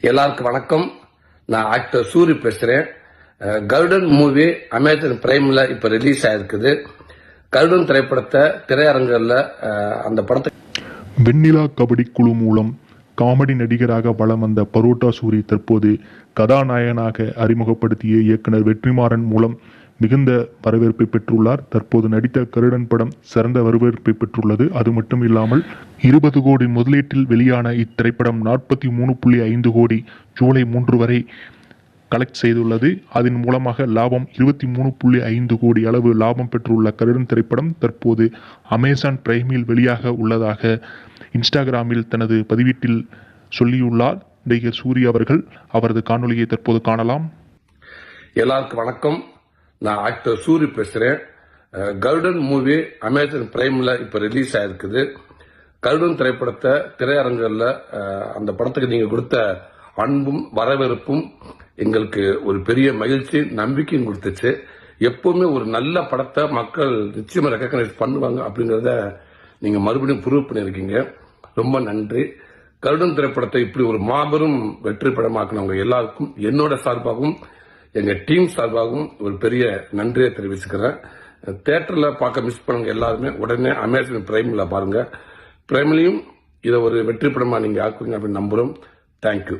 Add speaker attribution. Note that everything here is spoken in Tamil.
Speaker 1: எல்லாருக்கும் வணக்கம். நான் ஆக்டர் சூரி பேசுறேன். கருடன் மூவி அமேசான் பிரைம்ல இப்ப ரிலீஸ் ஆயிருக்குது. கருடன் திரைப்படத்தை திரையரங்குல அந்த படத்தை
Speaker 2: வெண்ணிலா கபடி குழு மூலம் காமெடி நடிகராக வலம் வந்த பரோட்டா சூரி தற்போது கதாநாயகனாக அறிமுகப்படுத்திய இயக்குனர் வெற்றிமாறன் மூலம் மிகுந்த வரவேற்பை பெற்றுள்ளார். தற்போது நடித்த கருடன் படம் சிறந்த வரவேற்பை பெற்றுள்ளது. அது மட்டும் இல்லாமல் இருபது கோடி முதலீட்டில் வெளியான இத்திரைப்படம் நாற்பத்தி மூணு புள்ளி ஐந்து கோடி ஜூலை மூன்று வரை கலெக்ட் செய்துள்ளது. அதன் மூலமாக லாபம் இருபத்தி மூணு புள்ளி ஐந்து கோடி அளவு லாபம் பெற்றுள்ள கருடன் திரைப்படம் தற்போது அமேசான் பிரைமில் வெளியாக உள்ளதாக இன்ஸ்டாகிராமில் தனது பதிவீட்டில் சொல்லியுள்ளார். நடிகர் சூரிய அவர்கள் அவரது காணொலியை தற்போது காணலாம்.
Speaker 1: எல்லாருக்கும் வணக்கம். நான் ஆக்டர் சூரி பேசுகிறேன் கருடன் மூவி அமேசான் பிரைமில் இப்போ ரிலீஸ் ஆயிருக்குது. கருடன் திரைப்படத்தை திரையரங்குல அந்த படத்துக்கு நீங்கள் கொடுத்த அன்பும் வரவேற்பும் எங்களுக்கு ஒரு பெரிய மகிழ்ச்சி நம்பிக்கையும் கொடுத்துச்சு. எப்பவுமே ஒரு நல்ல படத்தை மக்கள் நிச்சயமாக ரெக்கக்னைஸ் பண்ணுவாங்க அப்படிங்கிறத நீங்கள் மறுபடியும் ப்ரூவ் பண்ணியிருக்கீங்க. ரொம்ப நன்றி. கருடன் திரைப்படத்தை இப்படி ஒரு மாபெரும் வெற்றி படமாக்குனவங்க எல்லாருக்கும் என்னோட சார்பாகவும் எங்க டீம் சார்பாகவும் ஒரு பெரிய நன்றியை தெரிவிச்சுக்கிறேன். தேட்டரில் பார்க்க மிஸ் பண்ணுங்க எல்லாருமே. உடனே அமேசான் பிரைமில் பாருங்க. பிரைம்லையும் இதை ஒரு வெற்றி படமாக நீங்கள் ஆக்குவீங்க அப்படின்னு நம்புகிறோம் தேங்க்யூ